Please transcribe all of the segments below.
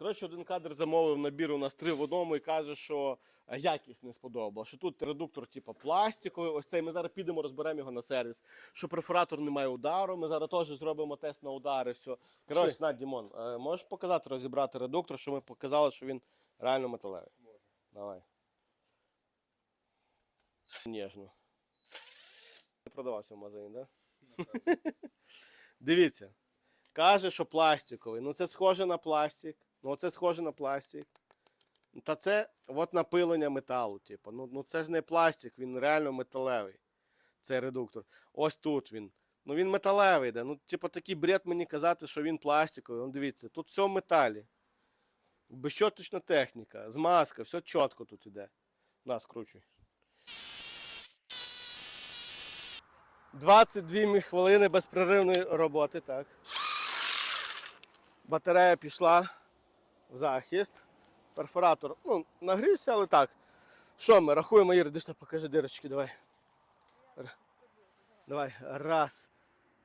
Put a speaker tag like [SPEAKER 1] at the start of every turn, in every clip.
[SPEAKER 1] Коротше, один кадр замовив набір у нас три в одному і каже, що е, якість не сподобала. Що тут редуктор, типу, пластиковий. Ось цей. Ми зараз підемо, розберемо його на сервіс. Що перфоратор не має удару. Ми зараз теж зробимо тест на удари. Все. Коротше, на, Дімон, е, можеш показати, розібрати редуктор, що ми показали, що він реально металевий. Можу. Давай. Ніжно. Не продавався в магазині, так? Да? Дивіться. Каже, що пластиковий. Ну це схоже на пластик. Ну це схоже на пластик. Та це от напилення металу. Типу. Ну, ну це ж не пластик, він реально металевий. Цей редуктор. Ось тут він. Ну він металевий. Да? Ну, типу, такий бред мені казати, що він пластиковий. Ну дивіться, тут все в металі. Безщоточна техніка, змазка, все чітко тут іде. На, скручуй. 22 хвилини безперервної роботи, так. Батарея пішла в захист. Перфоратор ну, нагрівся, але так. Що ми рахуємо, Ір, десь покажи дирочки, давай. Р- Давай. Раз,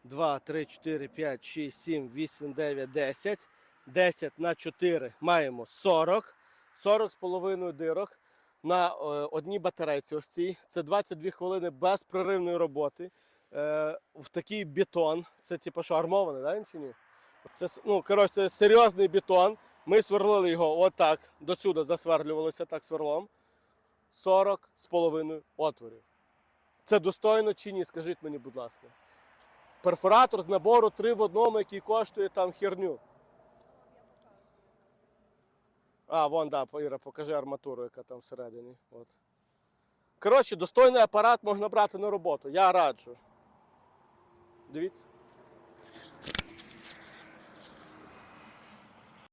[SPEAKER 1] два, три, чотири, п'ять, шість, сім, вісім, дев'ять, десять. 10 на 4 маємо 40. 40 з половиною дирок на е, одній батарейці. Ось цій. Це 22 хвилини безпроривної роботи. Е, в такий бетон. Це типу що армований, да, чи ні? Це, ну, коротше, це серйозний бетон. Ми сверлили його отак, до сюди засверлювалися так сверлом. 40 з половиною отворів. Це достойно чи ні? Скажіть мені, будь ласка. Перфоратор з набору 3 в одному, який коштує там херню. А, вон, да, Іра, покажи арматуру, яка там всередині. От. Коротше, достойний апарат можна брати на роботу. Я раджу. Дивіться.